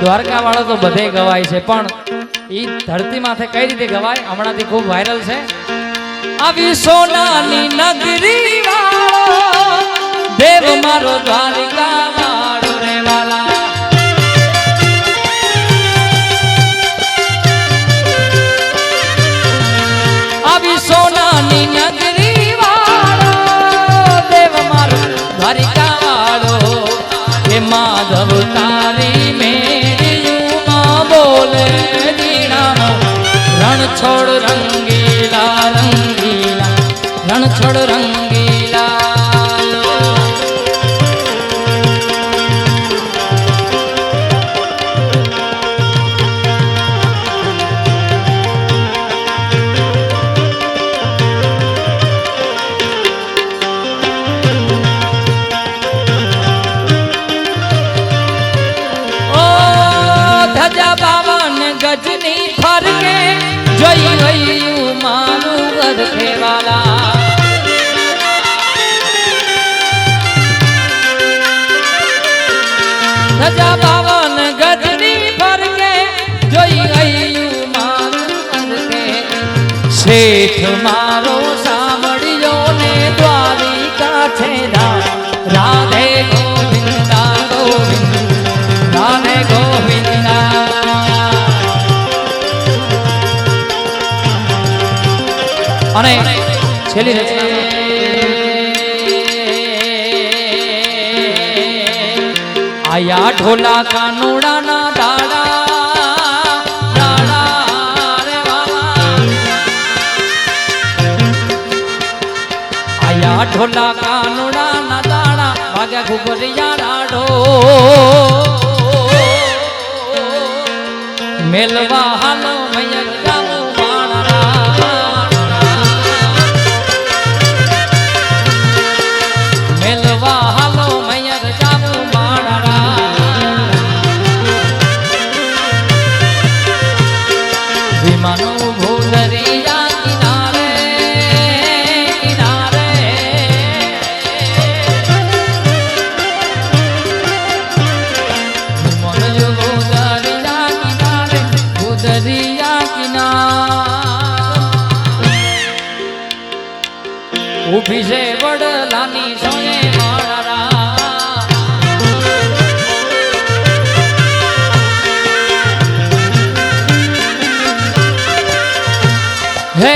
દ્વારકા વાળો તો બધે ગવાય છે, પણ એ ધરતી માથે કઈ રીતે ગવાય? હમણાંથી ખૂબ વાયરલ છે. આવી સોનાની નગરી વાળો દેવ મારો દ્વારિકા રણ છોડ રંગીલા રંગીલા રણછોડ રંગીલા. ધજા બાવન ગજની ગયું મારું ગરખે વાલા ધજા પાવન ગજની અને છેલ્લી રચના. આયા ઢોલા કાનુડાના દાડા દાડા રે આયા ઢોલા કાનુડા ના દાડા ભાગ્યા ઘુઘરિયા રાડો ઊભી છે વડલાની સોએ માળા હે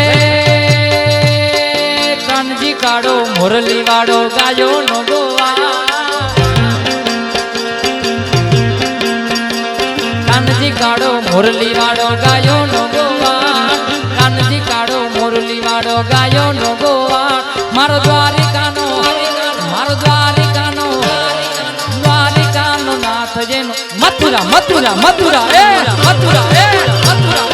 કાનજી કાળો મુરલી વાળો ગાયો નો ગોવા. કાનજી કાળો મુરલી વાળો ગાયો નો ગોવા. મુરલી વાળો ગાયો નો ગોવા. મારો દ્વારિકાનો મારો દ્વારિકાનો દ્વારિકાનો નાથ જેનો. મથુરા મથુરા મથુરા, એ મથુરા એ, મથુરા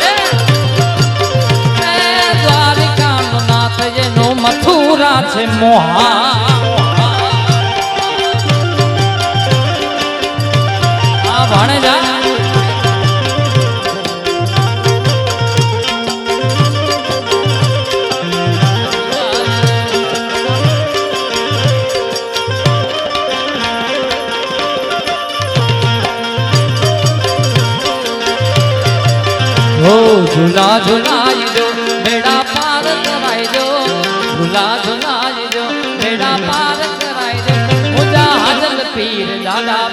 મથુરા છે મોહા. ભાણેજા. ઝુલા ઝુલાઈ જો બેડા પાર કરાઈ જો ઝુલા ઝુલાઈ જો બેડા પાર કરાઈ જો મુજા હાજલ પીર દાદા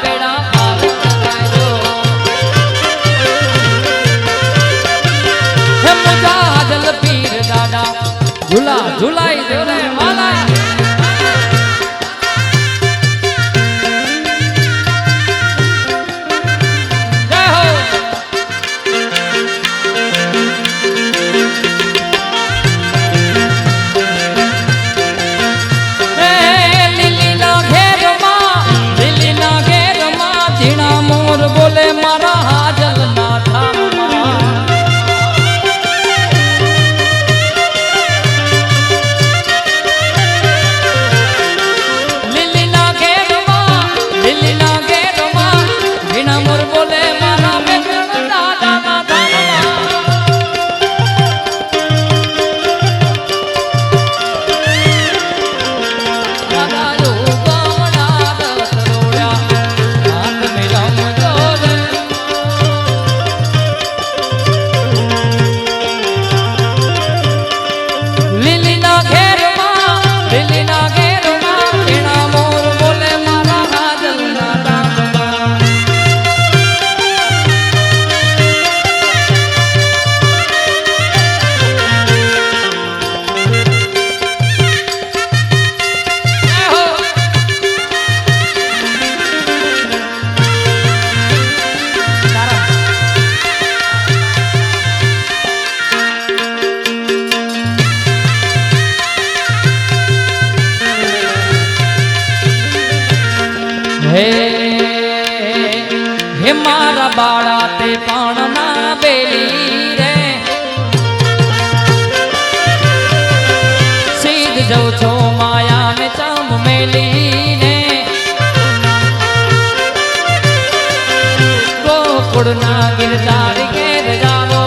ગોકુળના ગિરધારી ઘેર જાવો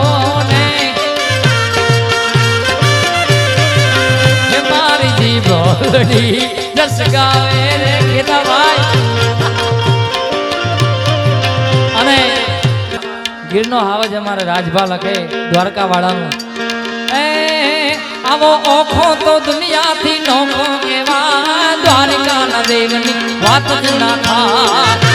મારી રે ગીતાભાઈ અને ગીરનો હાવજ અમારે રાજભા લખે દ્વારકા વાળાનું એ આવો ઓખો તો દુનિયાથી નોખો એવા દ્વારકાના દેવની વાત જ ના થાય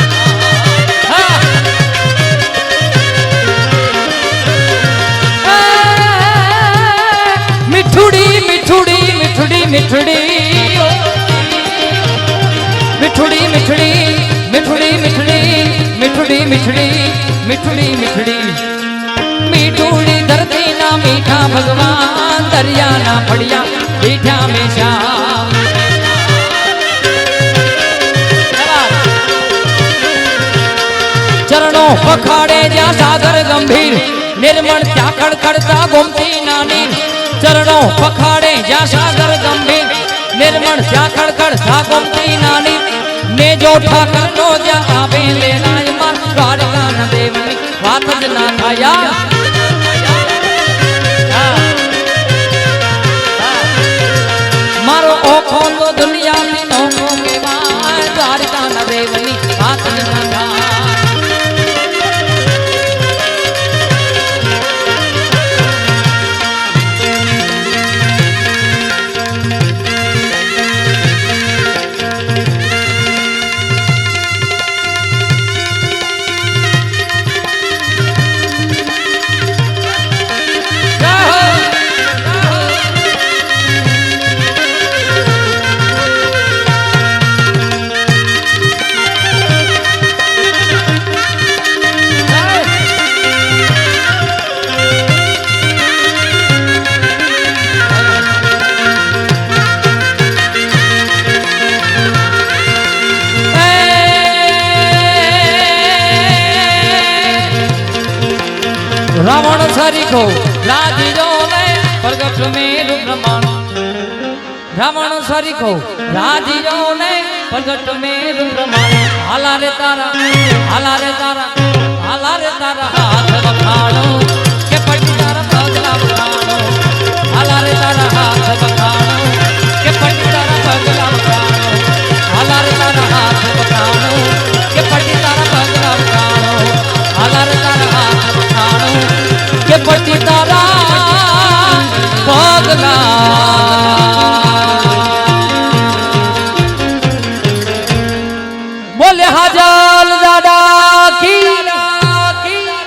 મીઠુડી મીઠુડી મીઠુડી મીઠુડી. મીઠુડી, મીઠડી મીઠુડી મીઠડી મીઠુડી મીઠડી મીઠુડી મીઠડી. મીઠુડી ધરતીના મીઠા ભગવાન. દરિયા ના ફળિયા મીઠા મેશા ચરણો પખાડે જ્યાં સાગર ગંભીર, નિર્મળ ત્યાં ખડખડતા ગોમતી નાની. ચરણો પખાડે જ્યાં સાગર ગંભીર, નિર્મળ ત્યાં ખડખડતા ગોમતી નાની. ને જો ઠાકર નો જ્યાં આવે લેનાયમાં દ્વારકા દેવની વાત જ ના થયા રાવણ સરીખો રાજીજો ને પ્રગટ મેરુ પ્રમાણ રાવણ સરીખો રાજીજો ને પ્રગટ મેરુ પ્રમાણ હાલા રે તારા, હાલા રે તારા.